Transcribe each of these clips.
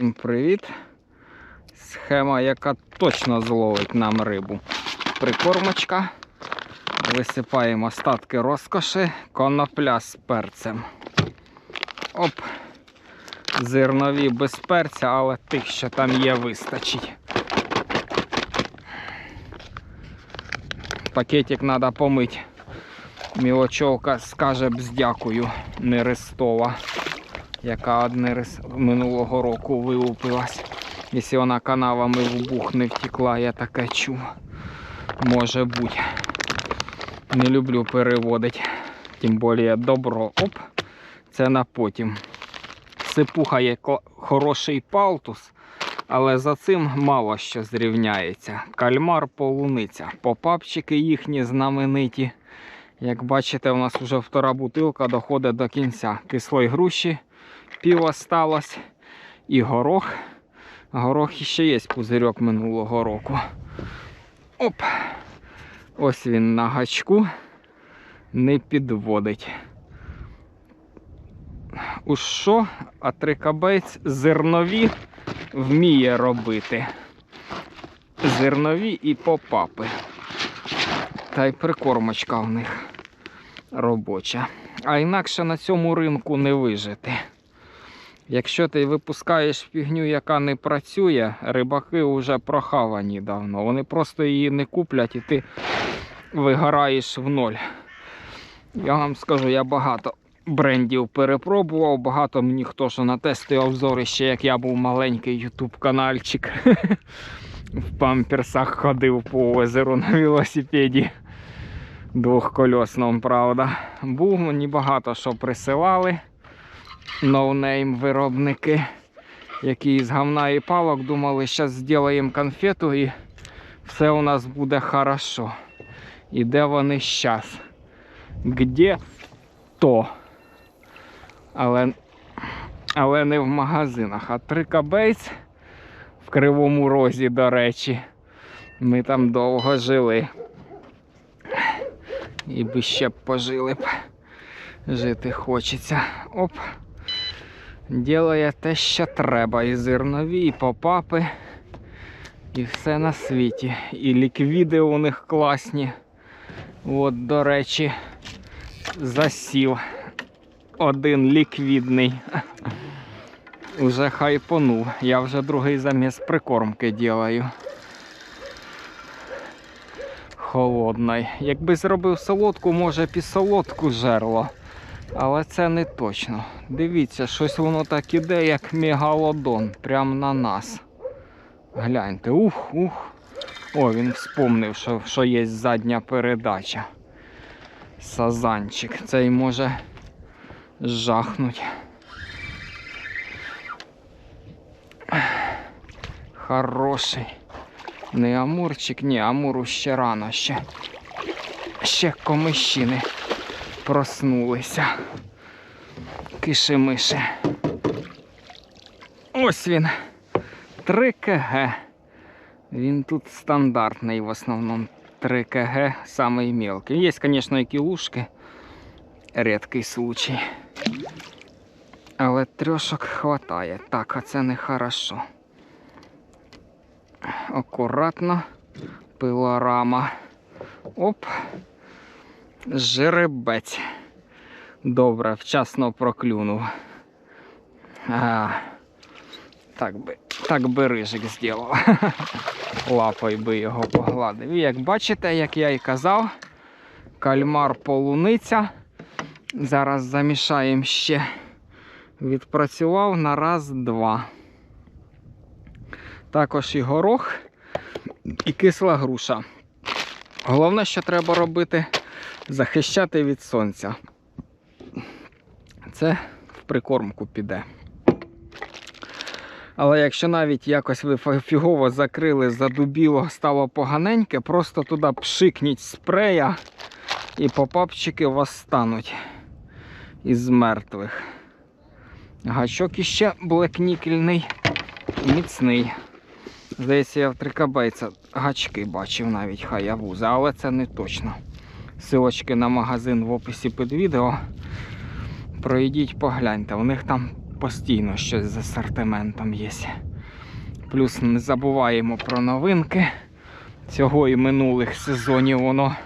Всім привіт! Схема, яка точно зловить нам рибу. Прикормочка. Висипаємо остатки розкоші, конопля з перцем. Оп. Зернові без перця, але тих, що там є, вистачить. Пакетик треба помити. Мілочовка скаже бздякую, не рестова яка одне раз минулого року вилупилась. Якщо вона канавами в бух не втекла, я таке чув. Може бути. Не люблю переводити. Тим більше добро. Оп. Це на потім. Сипуха є хороший палтус, але за цим мало що зрівняється. Кальмар полуниця. Попапчики їхні знамениті. Як бачите, у нас вже втора бутилка доходить до кінця. Кислої груші пів осталось. І горох. Горох іще є пузирьок минулого року. Оп! Ось він на гачку не підводить. У що атрикабець зернові вміє робити? Зернові і попапи. Та й прикормочка в них робоча. А інакше на цьому ринку не вижити. Якщо ти випускаєш фігню, яка не працює, рибаки вже прохавані давно. Вони просто її не куплять і ти вигораєш в ноль. Я вам скажу, я багато брендів перепробував, багато мені хто що на тести обзори ще як я був маленький ютуб канальчик. В памперсах ходив по озеру на велосипеді. Двохкольосному, правда. Був мені багато що присилали ноунейм виробники, які з говна і палок думали, зараз зробимо конфету і все у нас буде хорошо. І де вони зараз? Где то? Але, але не в магазинах. А трикабейць в Кривому Розі, до речі. Ми там довго жили. І би ще б пожили б. Жити хочеться. Оп. Ділає те, що треба. І зернові, і попапи, і все на світі. І ліквіди у них класні. От, до речі, засів. Один ліквідний. Уже хайпонув. Я вже другий заміс прикормки ділаю. Холодний. Якби зробив солодку, може б солодку жерло. Але це не точно. Дивіться, щось воно так іде, як мегалодон, прямо на нас. Гляньте, ух, ух. О, він вспомнив, що, що є задня передача. Сазанчик. Цей може жахнуть. Хороший. Не амурчик, ні, амуру ще рано ще. Ще комищини проснулися. Кишемиши. Ось він. 3 КГ. Він тут стандартний в основному. 3 КГ самий мелкий. Є, звісно, і кілушки. Рідкий случай. Але трьошок хватає. Так, а це не хорошо. Акуратно. Пилорама. Оп. Жеребець. Добре, вчасно проклюнув. А, так би, так би рижик зробив. Лапою би його погладив. І як бачите, як я і казав, кальмар полуниця. Зараз замішаємо ще. Відпрацював на раз-два. Також і горох, і кисла груша. Головне, що треба робити, захищати від сонця. Це в прикормку піде. Але якщо навіть якось ви фігово закрили, задубіло, стало поганеньке, просто туди пшикніть спрея і попапчики восстануть із мертвих. Гачок іще блекнікельний, міцний. Здається, я в трикабейця гачки бачив навіть хаявуза, але це не точно. Силочки на магазин в описі під відео. Пройдіть, погляньте. У них там постійно щось з асортиментом є. Плюс не забуваємо про новинки цього і минулих сезонів. Воно,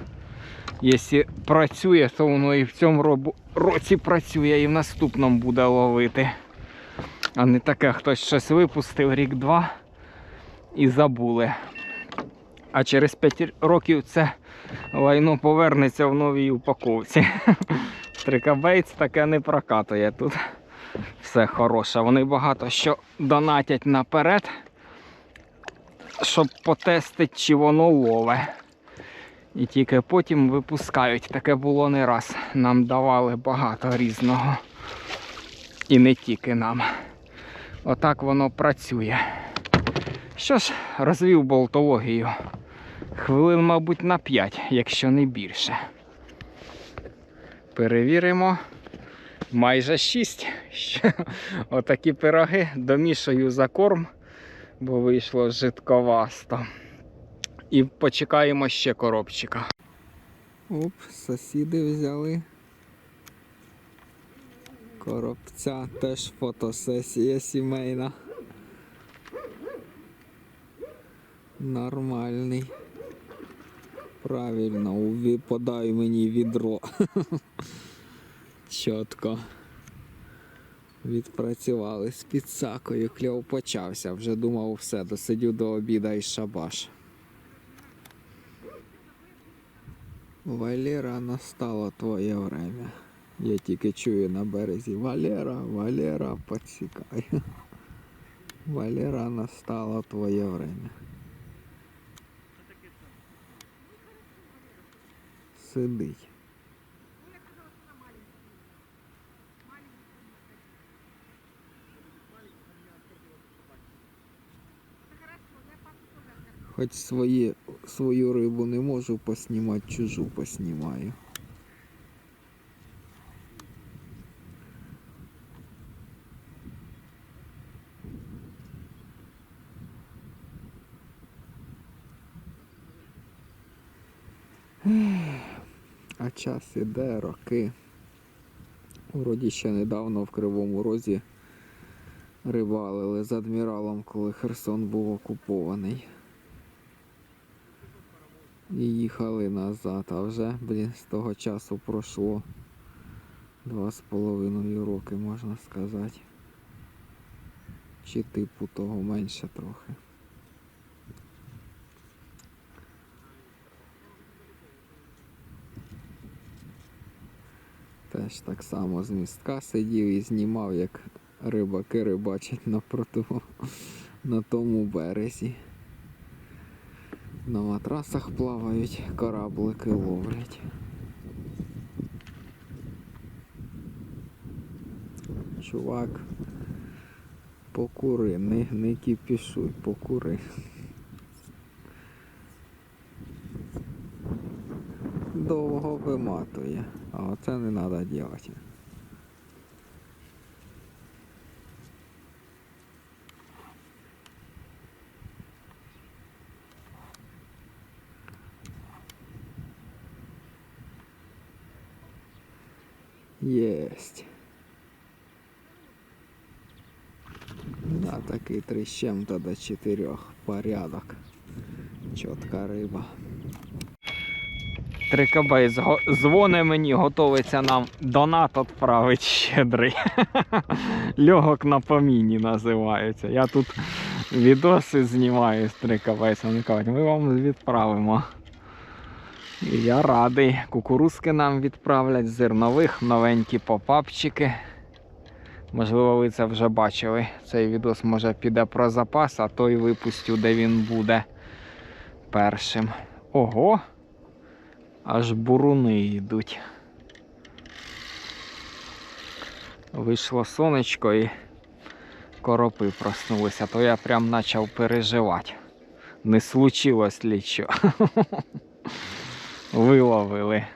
якщо працює, то воно і в цьому році працює, і в наступному буде ловити. А не таке хтось щось випустив рік-два і забули. А через 5 років це лайно повернеться в новій упаковці. Трикабейц таке не прокатує тут. Все хороше. Вони багато що донатять наперед, щоб потестити, чи воно лове. І тільки потім випускають. Таке було не раз. Нам давали багато різного. І не тільки нам. Отак воно працює. Що ж, розвів болтологію. Хвилин, мабуть, на 5, якщо не більше. Перевіримо. Майже 6. Отакі пироги домішаю за корм, бо вийшло жидковасто. І почекаємо ще коробчика. Оп, сусіди взяли. Коробця теж фотосесія сімейна. Нормальний. Правильно, подай мені відро. Чітко. Відпрацювали з підсакою, кльов почався. Вже думав все, досидю до обіда і шабаш. Валера, настало твоє время. Я тільки чую на березі Валера, Валера, підсікай. Валера, настало твоє время. Сидить. Хоч свої, свою рибу не можу поснімати, чужу поснімаю. А час іде, роки. Вроді ще недавно в Кривому Розі рибалили з адміралом, коли Херсон був окупований. І їхали назад, а вже, блін, з того часу пройшло два з половиною роки, можна сказати. Чи типу того менше трохи. Теж так само з містка сидів і знімав, як рибаки рибачать напроти на тому березі. На матрасах плавають, кораблики ловлять. Чувак, покури, не, не кіпішуй, покури. Довго виматує, а оце не треба робити. Єсть. Да, такий трещем то до чотирьох. Порядок. Чітка риба. Трикабей дзвони мені, готовиться нам донат відправить щедрий. Льогок на поміні називається. Я тут відоси знімаю з трикабейцем. Вони кажуть, ми вам відправимо. І я радий. Кукурузки нам відправлять, зернових, новенькі попапчики. Можливо, ви це вже бачили. Цей відос може піде про запас, а той випустю, де він буде першим. Ого! Аж буруни йдуть. Вийшло сонечко і коропи проснулися, то я прям почав переживати. Не случилось ли що. Виловили.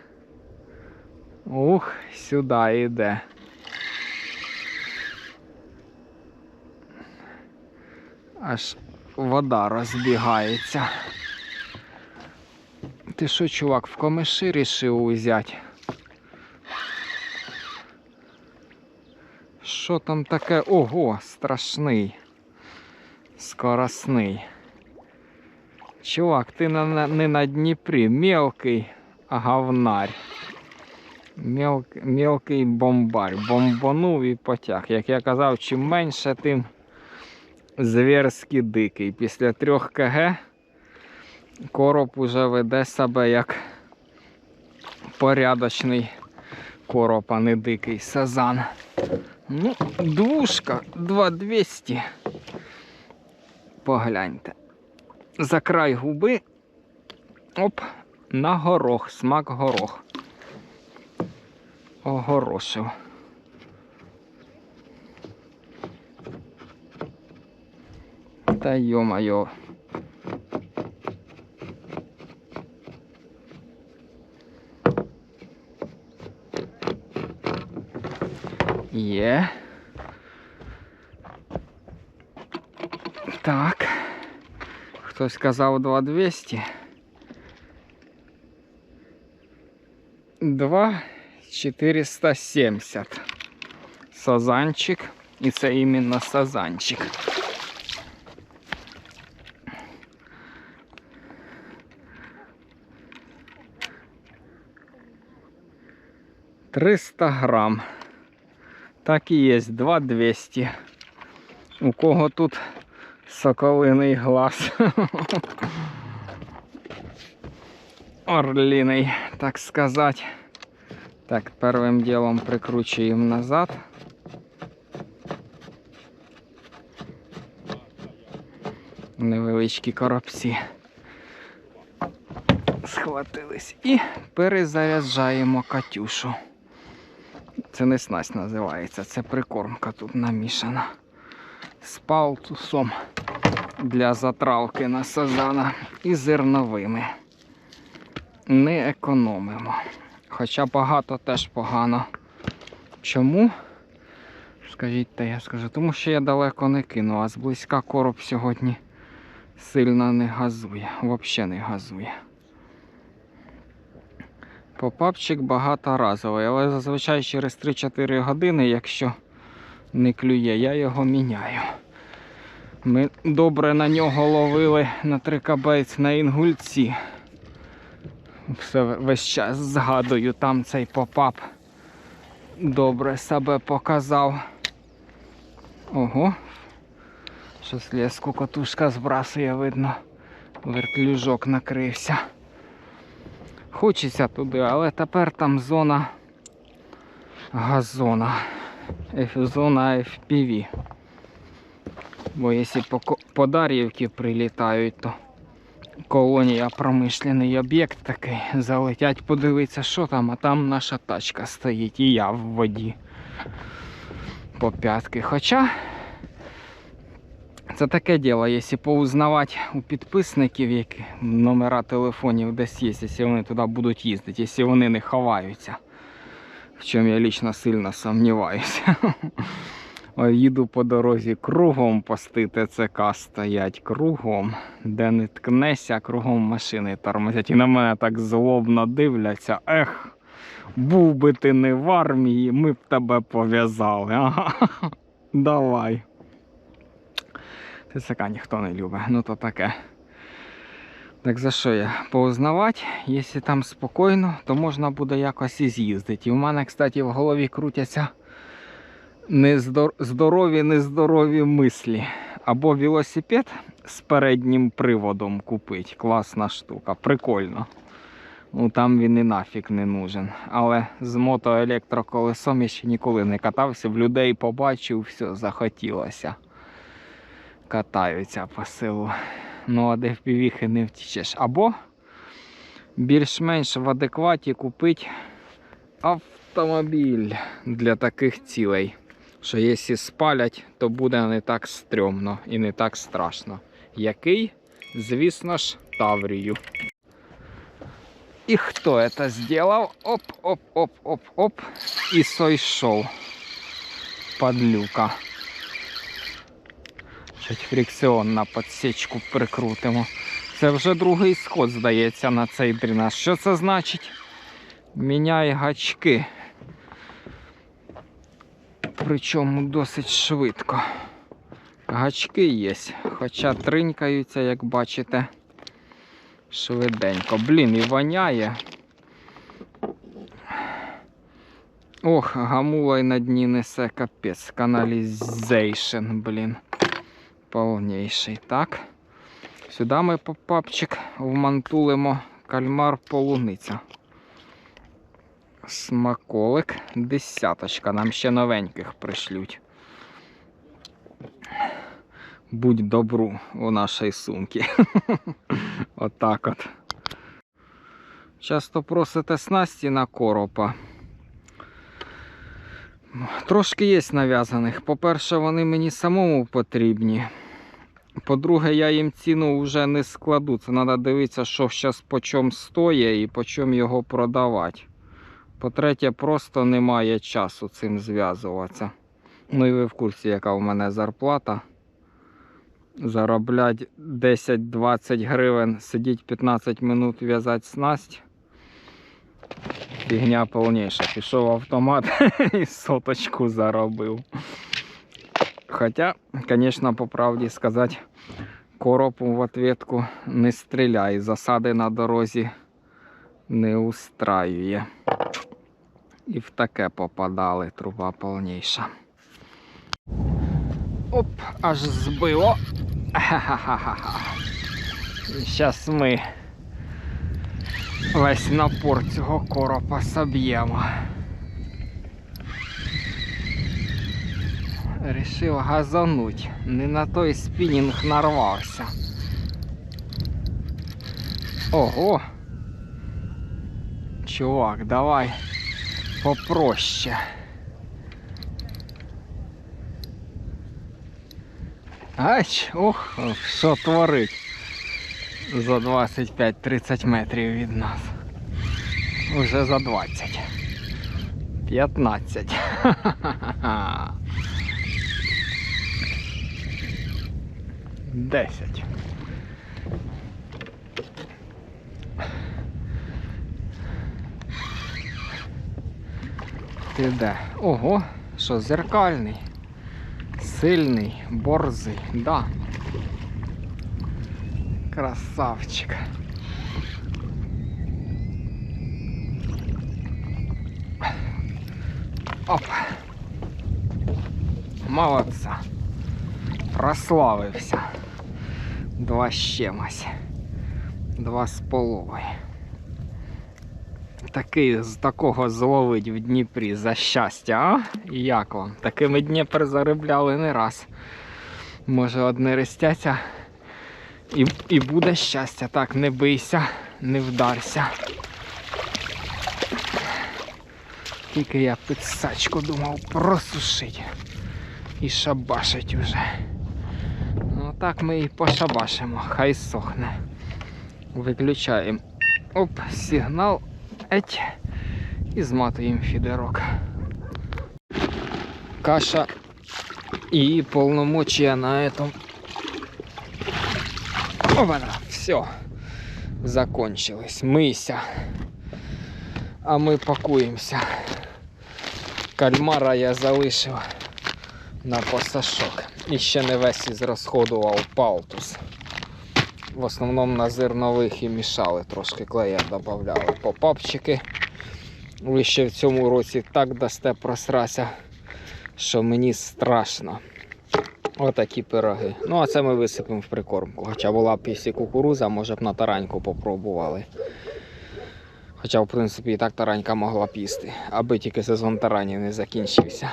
Ух, сюди йде. Аж вода розбігається. Ти що, чувак, в комиші рішив узяти? Що там таке? Ого, страшний. Скоросний. Чувак, ти на, не на Дніпрі, мелкий говнарь. Мел, мелкий бомбарь. Бомбанув і потяг. Як я казав, чим менше, тим зверськи дикий. Після 3 кг короб уже веде себе як порядочний короб, а не дикий сазан. Ну, двушка, 2200. Погляньте. За край губи. Оп, на горох, смак горох. Огорошив. Та йо-майо. Є. Так. Хтось сказав 2200. 2470. Сазанчик. І це іменно сазанчик. Триста грам. Так і є, 2200. У кого тут соколиний глаз? Орлиний, так сказати. Так, первим ділом прикручуємо назад. Невеличкі коробці. Схватились і перезаряджаємо Катюшу. Це не снасть називається, це прикормка тут намішана. З палтусом для затравки на сазана і зерновими. Не економимо. Хоча багато теж погано. Чому? Скажіть та я скажу, тому що я далеко не кину, а зблизька короб сьогодні сильно не газує, взагалі не газує. Попапчик багаторазовий, але зазвичай через 3-4 години, якщо не клює, я його міняю. Ми добре на нього ловили на трикабець на інгульці. Все весь час згадую, там цей попап добре себе показав. Ого. Щось леску котушка збрасує, видно. Вертлюжок накрився. Хочеться туди, але тепер там зона газона. Зона FPV. Бо якщо по, по прилітають, то колонія промишлений об'єкт такий. Залетять подивитися, що там, а там наша тачка стоїть і я в воді по п'ятки. Хоча це таке діло, якщо поузнавати у підписників, які номера телефонів десь є, якщо вони туди будуть їздити, якщо вони не ховаються. В чому я лично сильно сумніваюся. Їду по дорозі кругом пости ТЦК стоять кругом, де не ткнешся, кругом машини тормозять. І на мене так злобно дивляться. Ех, був би ти не в армії, ми б тебе пов'язали. Ага. Давай. ТЦК ніхто не любить, ну то таке. Так за що я? Поузнавати, якщо там спокійно, то можна буде якось і з'їздити. І в мене, кстати, в голові крутяться нездор... здорові, нездорові мислі. Або велосипед з переднім приводом купити. Класна штука, прикольно. Ну там він і нафіг не нужен. Але з мотоелектроколесом я ще ніколи не катався, в людей побачив, все, захотілося. Катаються по селу. Ну, а де в півіхи не втічеш. Або більш-менш в адекваті купити автомобіль для таких цілей. Що якщо спалять, то буде не так стрьомно і не так страшно. Який? Звісно ж, Таврію. І хто це зробив? Оп-оп-оп-оп-оп. І сойшов. Падлюка. Чуть фрикціон на подсічку прикрутимо. Це вже другий сход, здається, на цей дренаж. Що це значить? Міняй гачки. Причому досить швидко. Гачки є, хоча тринькаються, як бачите, швиденько. Блін, і воняє. Ох, гамула й на дні несе капець. Каналізейшн, блін. Повніший. Так. Сюди ми попапчик вмантулимо кальмар полуниця. Смаколик, десяточка. Нам ще новеньких пришлють. Будь добру у нашій сумці. Отак от. Часто просите снасті на коропа. Трошки є нав'язаних. По-перше, вони мені самому потрібні. По-друге, я їм ціну вже не складу. Це треба дивитися, що зараз по чому стоїть і по чому його продавати. По-третє, просто немає часу цим зв'язуватися. Ну і ви в курсі, яка в мене зарплата. Зароблять 10-20 гривень, сидіть 15 минут в'язати снасть. Фігня повніша. Пішов автомат і соточку заробив. Хоча, звісно, по правді сказати, коропу в ответку не стріляй, засади на дорозі не устраює. І в таке попадали, труба повніша. Оп, аж збило. Ха-ха-ха-ха. Зараз ми весь напор цього коропа соб'ємо. Рішив газануть. Не на той спінінг нарвався. Ого. Чувак, давай попроще. Ач, ох, що творить за 25-30 метрів від нас. Уже за 20. 15. Ха-ха-ха. 10. Ти де? Ого, що зеркальний, сильний, борзий, да. Красавчик. Оп. Молодца. Прославився. Два з чимось. Два з половою. Такий з такого зловить в Дніпрі за щастя, а? Як вам? Такими Дніпр заробляли не раз. Може одне рестяться і, і буде щастя. Так, не бийся, не вдарся. Тільки я підсачку думав просушить і шабашить уже. Ну так ми і пошабашимо, хай сохне. Виключаємо. Оп, сигнал. Еть. І зматуємо фідерок. Каша і полномочия на этом. Опа, все. Закончилось. Мийся. А ми пакуємося. Кальмара я залишив на пасашок. І ще не весь ізрасходував палтус. В основному на зернових і мішали, трошки клея додавали. Попапчики. Ви ще в цьому році так дасте просрася, що мені страшно. Отакі пироги. Ну, а це ми висипемо в прикормку. Хоча була б після кукуруза, може б на тараньку попробували. Хоча, в принципі, і так таранька могла б їсти, аби тільки сезон тарані не закінчився.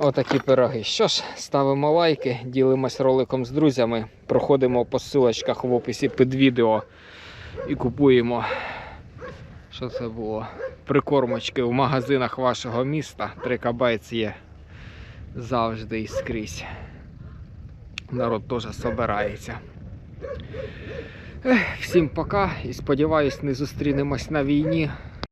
Отакі пироги. Що ж, ставимо лайки, ділимось роликом з друзями, проходимо по ссылочках в описі під відео і купуємо. Що це було? Прикормочки в магазинах вашого міста. Трикабайц є завжди і скрізь. Народ теж собирається. Всім пока і сподіваюсь, не зустрінемось на війні.